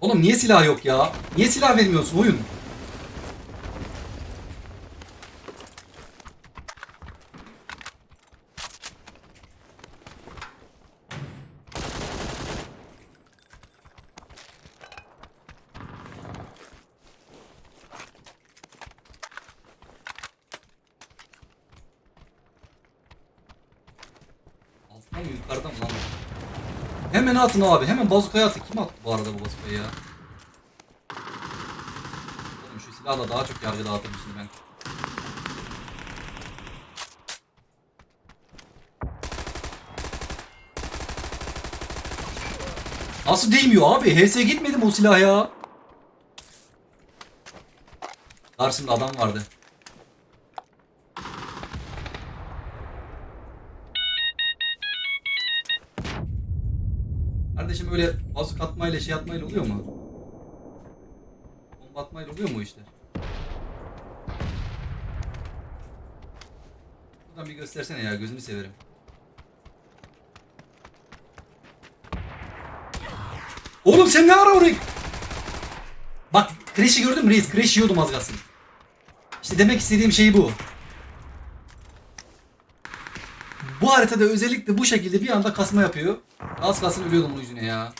Oğlum niye silah yok ya? Niye silah vermiyorsun oyun? Alttan yukarıdan mı lan? Hemen atın abi. Hemen bazukaya atın. Kim attı bu arada bu bazukayı ya? Oğlum şu silahla daha çok yargı dağıtırım şimdi ben. Nasıl değmiyor abi? HS gitmedi mi o silah ya? Karşımda adam vardı. Kardeşim öyle bazuk atmayla şey atmayla oluyor mu? Bomba atmayla oluyor mu o işler? Buradan bir göstersene ya gözünü severim. Oğlum sen ne ara oraya? Bak Crash'i gördün mü reis? Crash yiyordum az kalsın. İşte demek istediğim şey bu. Bu haritada özellikle bu şekilde bir anda kasma yapıyor. Az kalsın ölüyordum bunun yüzüne ya.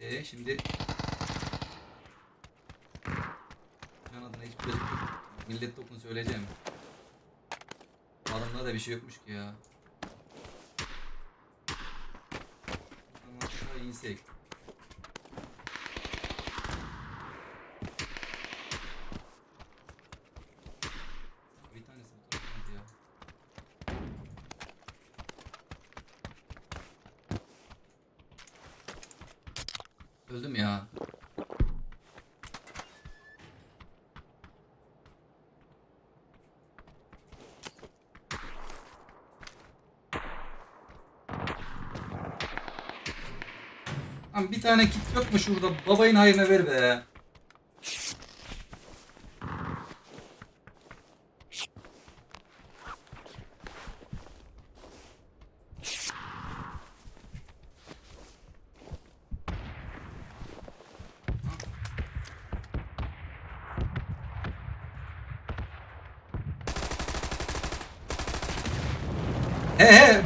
E şimdi Can adına hiçbir şey. Millet dokun söyleyeceğim. Adamda da bir şey yokmuş ki ya. Ama aşağı insek. Bir tanesi bu tarafa ya. Öldüm ya. Lan bir tane kit yok mu şurada? Babayın hayrına ver be.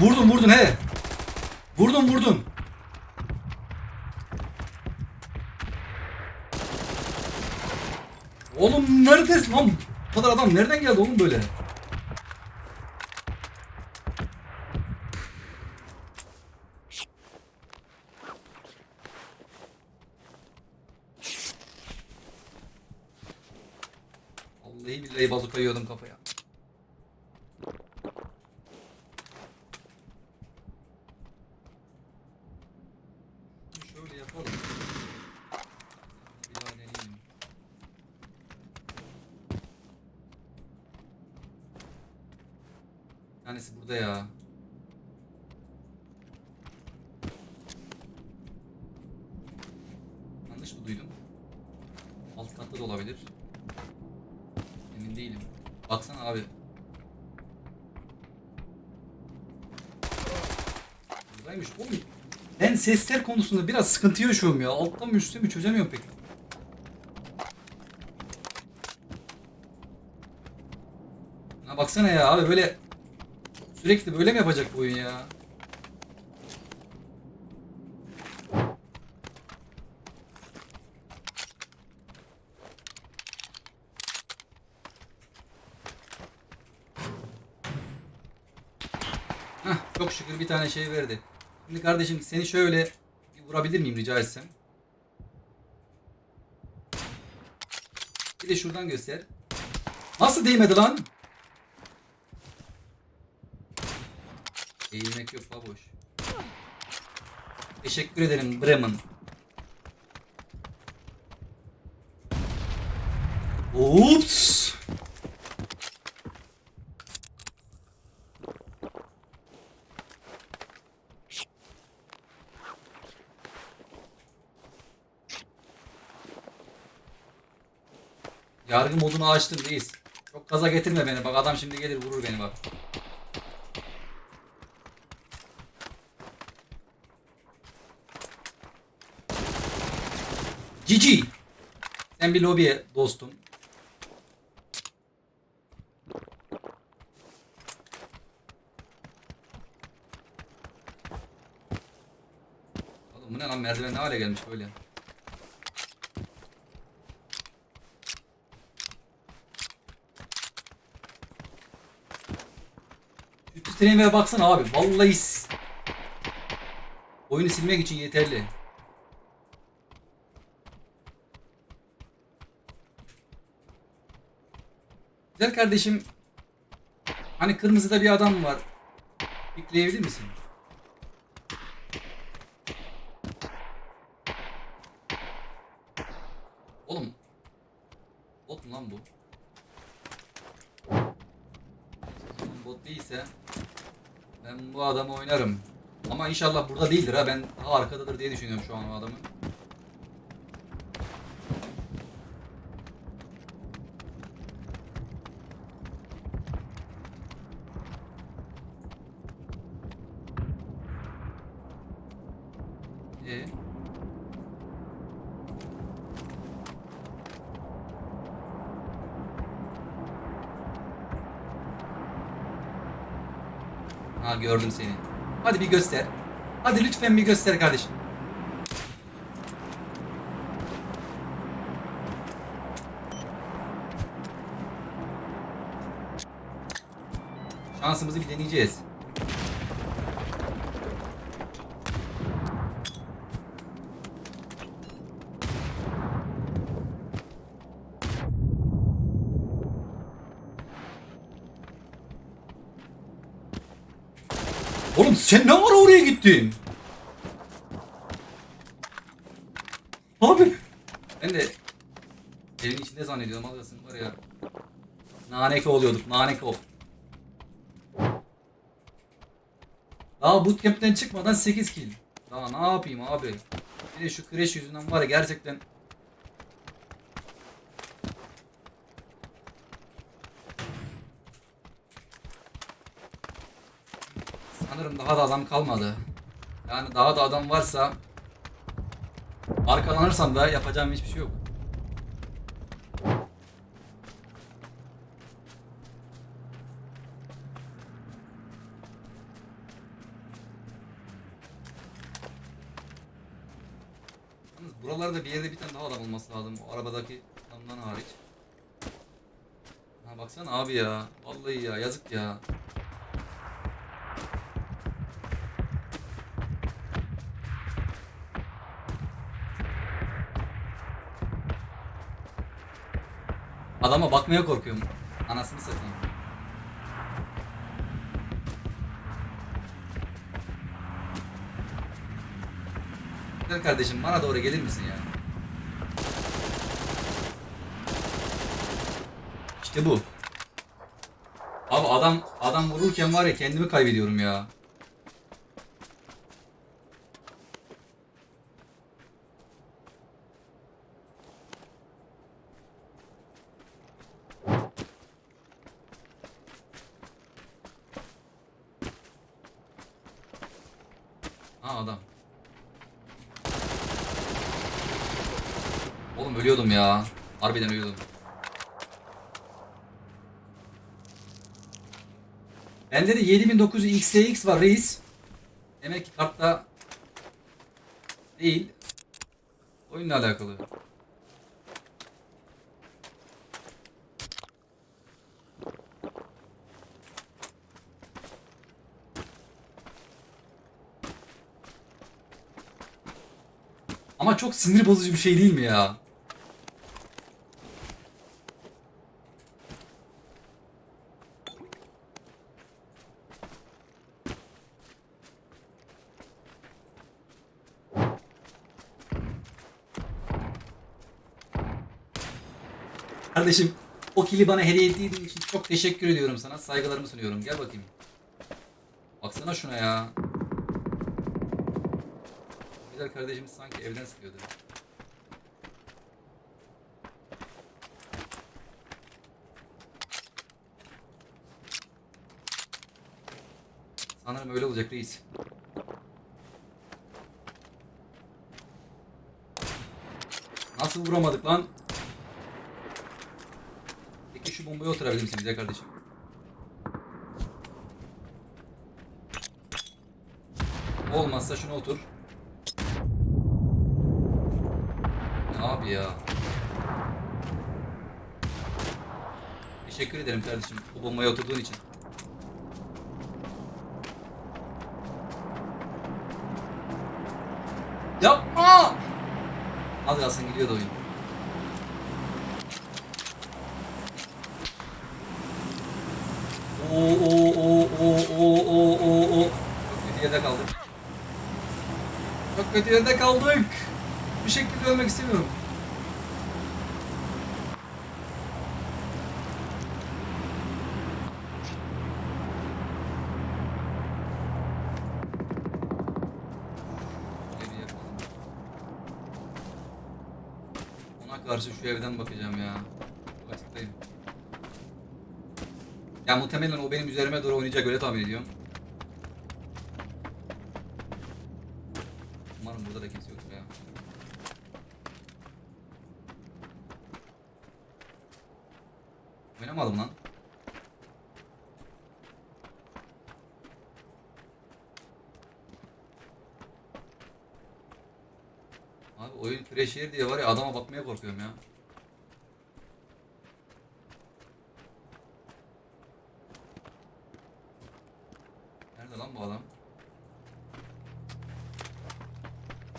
He vurdun he. Vurdun vurdun. Oğlum neredesin lan? Bu kadar adam nereden geldi oğlum böyle? Vallahi billahi bazuka yiyordum kafaya. Şöyle yapalım. Bir daha deneyeyim. Bir tanesi burada ya. Yanlış mı duydum? Alt katta da olabilir. Emin değilim. Baksana abi. Buradaymış. Oğlum ben sesler konusunda biraz sıkıntı yaşıyorum ya. Alttan mı üstten mi çözemiyorum pek. Ha baksana ya abi böyle sürekli böyle mi yapacak bu oyun ya? Hah çok şükür bir tane şey verdi. Şimdi kardeşim seni şöyle bir vurabilir miyim rica etsem? Bir de şuradan göster. Nasıl değmedi lan? Eğilmek yok baboş. Teşekkür ederim Bremen. Ups. Yargı modunu açtım reis. Çok gaza getirme beni bak adam şimdi gelir vurur beni bak. Cici. Sen bir lobiye dostum. Oğlum bu ne lan merdiven ne hale gelmiş böyle. Titremeye baksana abi. Vallahi oyunu silmek için yeterli. Güzel kardeşim. Hani kırmızıda bir adam var. Yükleyebilir misin? Oğlum. Bot mu lan bu? Bot değilse ben bu adamı oynarım. Ama inşallah burada değildir ha. Ben daha arkadadır diye düşünüyorum şu an o adamı. Ha gördüm seni. Hadi bir göster. Hadi lütfen bir göster kardeşim. Şansımızı bir deneyeceğiz. Oğlum sen ne ara oraya gittin? Abi. Ben de evin içinde zannediyorum algasın var ya. Naneke oluyorduk naneke ol. Daha bootcamp'ten çıkmadan 8 kill. Daha ne yapayım abi? Bir de şu crash yüzünden var ya gerçekten Sanırım daha da adam kalmadı. Yani daha da adam varsa arkalanırsam da yapacağım hiçbir şey yok. Yalnız buralarda bir yerde bir tane daha adam olması lazım. O arabadaki adamdan hariç. Ha baksana abi ya. Vallahi ya yazık ya. Adama bakmaya korkuyorum. Anasını satayım. Güzel kardeşim bana doğru gelir misin ya? İşte bu. Abi adam adam vururken var ya kendimi kaybediyorum ya. Adam. Oğlum ölüyordum ya. Harbiden ölüyordum. Bende de 7900 XTX var reis. Demek ki kartta değil. Oyunla alakalı. Ama çok sinir bozucu bir şey değil mi ya? Kardeşim o kili bana hediye ettiğin için çok teşekkür ediyorum sana. Saygılarımı sunuyorum. Gel bakayım. Baksana şuna ya. Güzel kardeşimiz sanki evden sıkıyordu. Sanırım öyle olacak reis. Nasıl vuramadık lan? Peki şu bombaya oturabilir misin güzel kardeşim? Olmazsa şuna otur. Ne ya? Teşekkür ederim kardeşim bu bombaya oturduğun için. Yapma! Az kalsın gidiyordu oyun. Oo oo oo oo oo oo oo oo. Çok kötü yerde kaldık. Çok kötü yerde kaldık. Bir şekilde ölmek istemiyorum. Karşı şu evden bakacağım ya. Çok Açıktayım. Ya muhtemelen o benim üzerime doğru oynayacak öyle tahmin ediyorum. Umarım burada da kimse yoktur ya. Oynamadım lan. Abi oyun fresh yer diye var ya adama bakmaya korkuyorum ya. Nerede lan bu adam?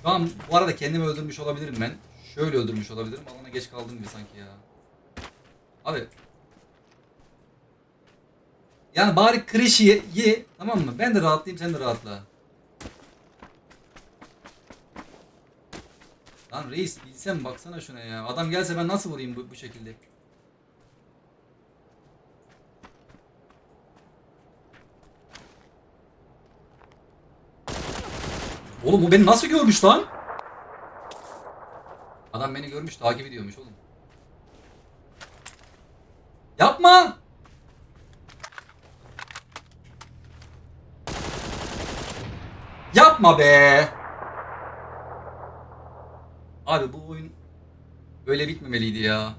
An bu arada kendimi öldürmüş olabilirim ben. Şöyle öldürmüş olabilirim. Alana geç kaldım gibi sanki ya. Abi. Yani bari kreşi ye, ye, tamam mı? Ben de rahatlayayım sen de rahatla. Lan reis bilsem baksana şuna ya. Adam gelse ben nasıl vurayım bu, bu şekilde? Oğlum bu beni nasıl görmüş lan? Adam beni görmüş takip ediyormuş oğlum. Yapma! Yapma be! Abi bu oyun böyle bitmemeliydi ya.